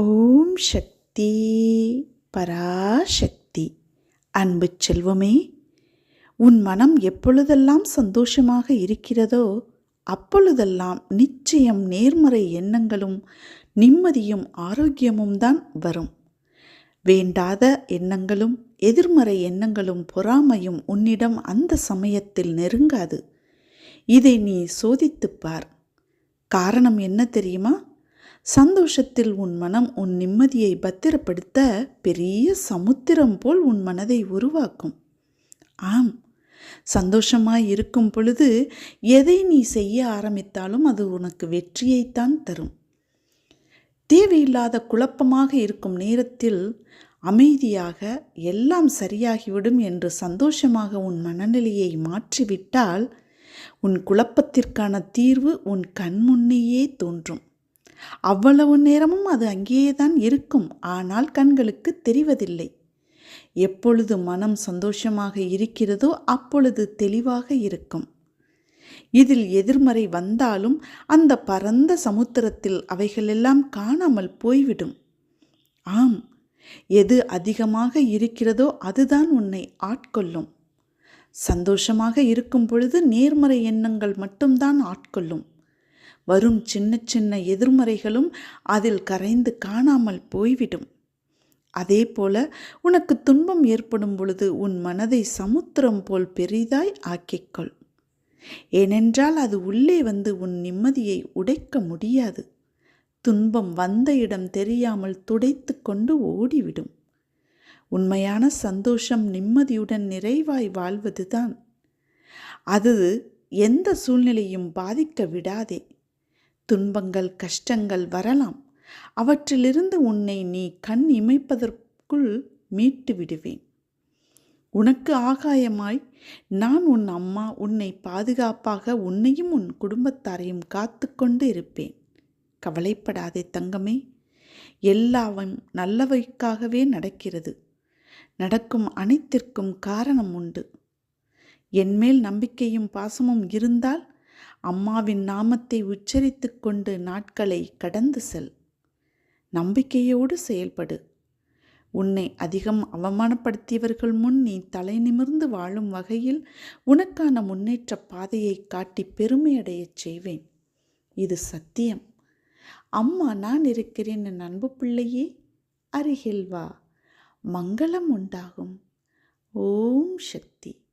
ஓம் சக்தி பராசக்தி. அன்பு செல்வமே உன் மனம் எப்பொழுதெல்லாம் சந்தோஷமாக இருக்கிறதோ அப்பொழுதெல்லாம் நிச்சயம் நேர்மறை எண்ணங்களும் நிம்மதியும் ஆரோக்கியமும் தான் வரும். வேண்டாத எண்ணங்களும் எதிர்மறை எண்ணங்களும் பொறாமையும் உன்னிடம் அந்த சமயத்தில் நெருங்காது. இதை நீ சோதித்துப் பார். காரணம் என்ன தெரியுமா? சந்தோஷத்தில் உன் மனம் உன் நிம்மதியை பத்திரப்படுத்த பெரிய சமுத்திரம் போல் உன் மனதை உருவாக்கும். ஆம் சந்தோஷமாய் இருக்கும் பொழுது எதை நீ செய்ய ஆரம்பித்தாலும் அது உனக்கு வெற்றியைத்தான் தரும். தேவையில்லாத குழப்பமாக இருக்கும் நேரத்தில் அமைதியாக எல்லாம் சரியாகிவிடும் என்று சந்தோஷமாக உன் மனநிலையை மாற்றிவிட்டால் உன் குழப்பத்திற்கான தீர்வு உன் கண்முன்னேயே தோன்றும். அவ்வளவு நேரமும் அது அங்கேயே தான் இருக்கும். ஆனால் கண்களுக்கு தெரிவதில்லை. எப்பொழுது மனம் சந்தோஷமாக இருக்கிறதோ அப்பொழுது தெளிவாக இருக்கும். இதில் எதிர்மறை வந்தாலும் அந்த பரந்த சமுத்திரத்தில் அவைகளெல்லாம் காணாமல் போய்விடும். ஆம் எது அதிகமாக இருக்கிறதோ அதுதான் உன்னை ஆட்கொள்ளும். சந்தோஷமாக இருக்கும் பொழுது நேர்மறை எண்ணங்கள் மட்டும்தான் ஆட்கொள்ளும். வரும் சின்ன சின்ன எதிர்மறைகளும் அதில் கரைந்து காணாமல் போய்விடும். அதே போல உனக்கு துன்பம் ஏற்படும் பொழுது உன் மனதை சமுத்திரம் போல் பெரிதாய் ஆக்கிக்கொள். ஏனென்றால் அது உள்ளே வந்து உன் நிம்மதியை உடைக்க முடியாது. துன்பம் வந்த இடம் தெரியாமல் துடைத்து கொண்டு ஓடிவிடும். உண்மையான சந்தோஷம் நிம்மதியுடன் நிறைவாய் வாழ்வதுதான். அது எந்த சூழ்நிலையும் பாதிக்க விடாதே. துன்பங்கள் கஷ்டங்கள் வரலாம். அவற்றிலிருந்து உன்னை நீ கண் இமைப்பதற்குள் மீட்டு விடுவேன். உனக்கு ஆகாயமாய் நான் உன் அம்மா உன்னை பாதுகாப்பாக உன்னையும் உன் குடும்பத்தாரையும் காத்து கொண்டு இருப்பேன். கவலைப்படாதே தங்கமே. எல்லாவும் நல்லவைக்காகவே நடக்கிறது. நடக்கும் அனைத்திற்கும் காரணம் உண்டு. என்மேல் நம்பிக்கையும் பாசமும் இருந்தால் அம்மாவின் நாமத்தை உச்சரித்து கொண்டு நாட்களை கடந்து செல். நம்பிக்கையோடு செயல்படு. உன்னை அதிகம் அவமானப்படுத்தியவர்கள் முன் நீ தலை நிமிர்ந்து வாழும் வகையில் உனக்கான முன்னேற்ற பாதையை காட்டி பெருமையடையச் செய்வேன். இது சத்தியம். அம்மா நான் இருக்கிறேன் என் அன்பு பிள்ளையே அருகில் வா. மங்களம் உண்டாகும். ஓம் சக்தி.